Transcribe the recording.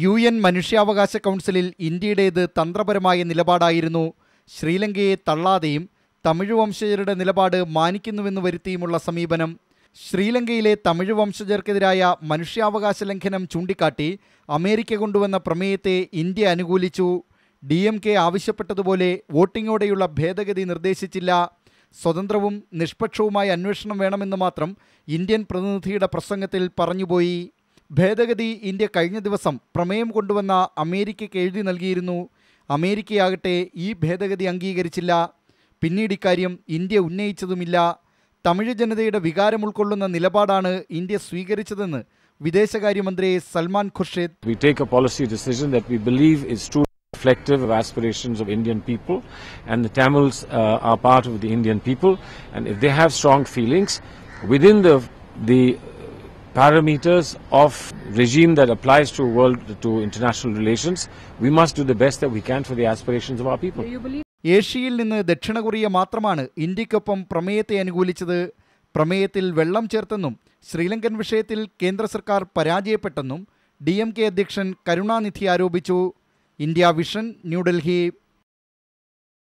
U N മനുഷ്യാവകാശ കൗൺസിലിൽ ഇന്ത്യയുടേത് തന്ത്രപരമായ നിലപാടായിരുന്നു. ശ്രീലങ്കയെ തള്ളാതെയും തമിഴ് വംശജരുടെ നിലപാട് മാനിക്കുന്നുവെന്ന് വരുത്തിയുമുള്ള സമീപനം. ശ്രീലങ്കയിലെ തമിഴ് വംശജർക്കെതിരായ മനുഷ്യാവകാശ ലംഘനം ചൂണ്ടിക്കാട്ടി അമേരിക്ക കൊണ്ടുവന്ന പ്രമേയത്തെ ഇന്ത്യ അനുകൂലിച്ചു. ഡി എം കെ ആവശ്യപ്പെട്ടതുപോലെ വോട്ടിങ്ങോടെയുള്ള ഭേദഗതി നിർദ്ദേശിച്ചില്ല. സ്വതന്ത്രവും നിഷ്പക്ഷവുമായ അന്വേഷണം വേണമെന്ന് മാത്രം ഇന്ത്യൻ പ്രതിനിധിയുടെ പ്രസംഗത്തിൽ പറഞ്ഞുപോയി. ഭേദഗതി ഇന്ത്യ കഴിഞ്ഞ ദിവസം പ്രമേയം കൊണ്ടുവന്ന അമേരിക്കയ്ക്ക് എഴുതി നൽകിയിരുന്നു. അമേരിക്കയാകട്ടെ ഈ ഭേദഗതി അംഗീകരിച്ചില്ല. പിന്നീട് ഇക്കാര്യം ഇന്ത്യ ഉന്നയിച്ചതുമില്ല. തമിഴ് ജനതയുടെ വികാരം ഉൾക്കൊള്ളുന്ന നിലപാടാണ് ഇന്ത്യ സ്വീകരിച്ചതെന്ന് വിദേശകാര്യമന്ത്രി Salman ഖുർഷേദ്. Reflective of aspirations of indian people and the tamils uh, are part of the indian people. And if they have strong feelings within the the parameters of regime that applies to world to international relations, we must do the best that we can for the aspirations of our people. ഏഷ്യയിൽ നിന്ന് ദക്ഷിണ Korea മാത്രമാണ് ഇന്ത്യക്കൊപ്പം പ്രമേയത്തെ അനുകൂലിച്ചത്. പ്രമേയത്തിൽ വെള്ളം ചേർത്തെന്നും ശ്രീലങ്കൻ വിഷയത്തിൽ കേന്ദ്ര സർക്കാർ പരാജയപ്പെട്ടെന്നും ഡി എം കെ അധ്യക്ഷൻ കരുണാനിധി ആരോപിച്ചു. India vision New Delhi